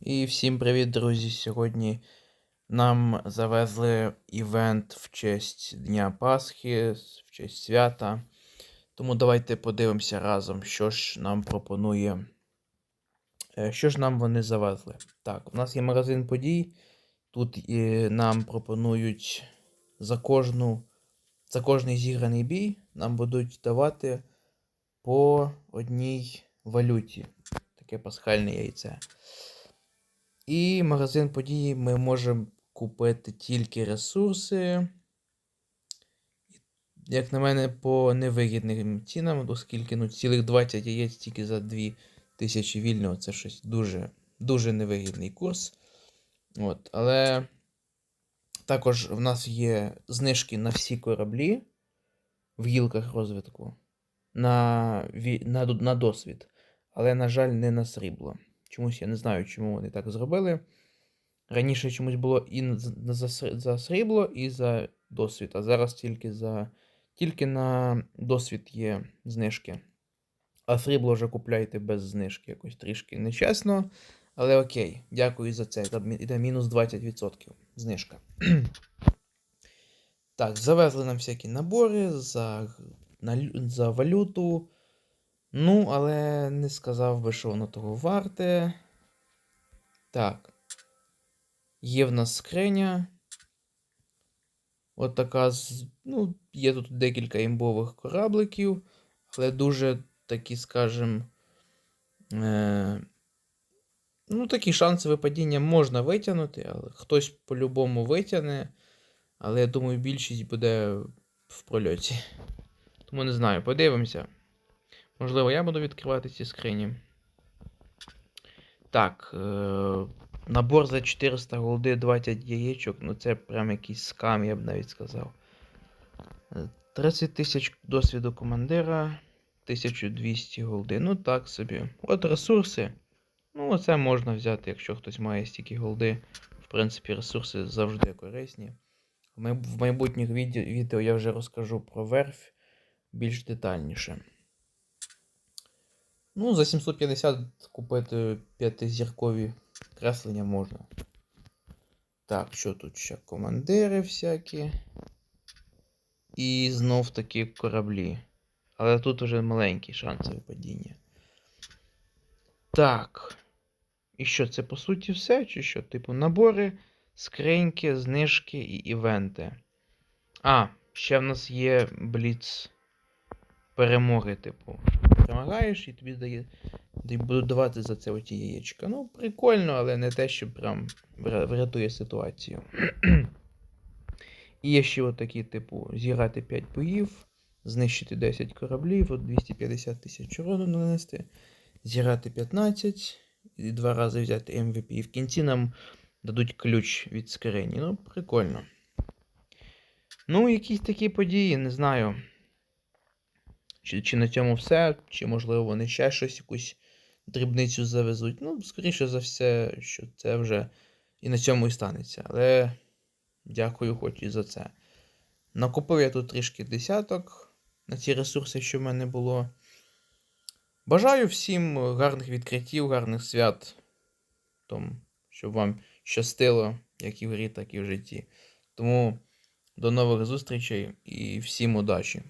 І всім привіт, друзі! Сьогодні нам завезли івент в честь Дня Пасхи, в честь свята. Тому давайте подивимося разом, що ж нам пропонує. е, Що ж нам вони завезли? Так, у нас є магазин подій. Тут е, нам пропонують за кожну, за кожний зіграний бій нам будуть давати по одній валюті. Таке пасхальне яйце. І магазин події ми можемо купити тільки ресурси. Як на мене, по невигідним цінам, оскільки ну, цілих 20 яєць тільки за 2 тисячі вільного це щось дуже, дуже невигідний курс. От, але також в нас є знижки на всі кораблі в гілках розвитку на, на, на досвід, але, на жаль, не на срібло. Чомусь я не знаю, чому вони так зробили. Раніше чомусь було і за срібло, і за досвід, а зараз тільки за. Тільки на досвід є знижки. А срібло вже купляйте без знижки, якось трішки нечесно. Але окей, дякую за це. Іде мінус 20% знижка. так, завезли нам всякі набори за, на, за валюту. Ну, але не сказав би, що воно того варте. Так. Є в нас скриня. От така. Ну, є тут декілька імбових корабликів, але дуже такі, скажем. Е... Ну, такі шанси випадіння можна витягнути, але хтось по-любому витягне. Але я думаю, більшість буде в прольоті. Тому не знаю, подивимося. Можливо, я буду відкривати ці скрині. Так. Е... Набор за 400 голди 20 яєчок. Ну це прям якийсь скам, я б навіть сказав. Е, 30 тисяч досвіду командира. 1200 голди. Ну так собі. От ресурси. Ну, оце можна взяти, якщо хтось має стільки голди. В принципі, ресурси завжди корисні. В майбутніх відео, я вже розкажу про верфь більш детальніше. Ну, за 750 купити п'ятизіркові креслення можна. Так, що тут ще? Командири всякі. І знов таки кораблі. Але тут вже маленькі шанси випадіння. Так. І що, це по суті все? Чи що? Типу, набори, скриньки, знижки і івенти. А, ще в нас є бліц перемоги, типу. Перемагаєш і тобі дає, будуть давати за це оті яєчка. Ну, прикольно, але не те, що прям врятує ситуацію. І є ще отакі, типу, зіграти 5 боїв, знищити 10 кораблів, от 250 тисяч урону нанести, зіграти 15 і два рази взяти MVP. І в кінці нам дадуть ключ від скрині. Ну, прикольно. Ну, якісь такі події, не знаю. Чи, чи на цьому все, чи можливо вони ще щось, якусь дрібницю завезуть. Ну, скоріше за все, що це вже і на цьому і станеться. Але дякую хоч і за це. Накупив я тут трішки десяток на ці ресурси, що в мене було. Бажаю всім гарних відкриттів, гарних свят. Тому, щоб вам щастило, як і в грі, так і в житті. Тому до нових зустрічей і всім удачі!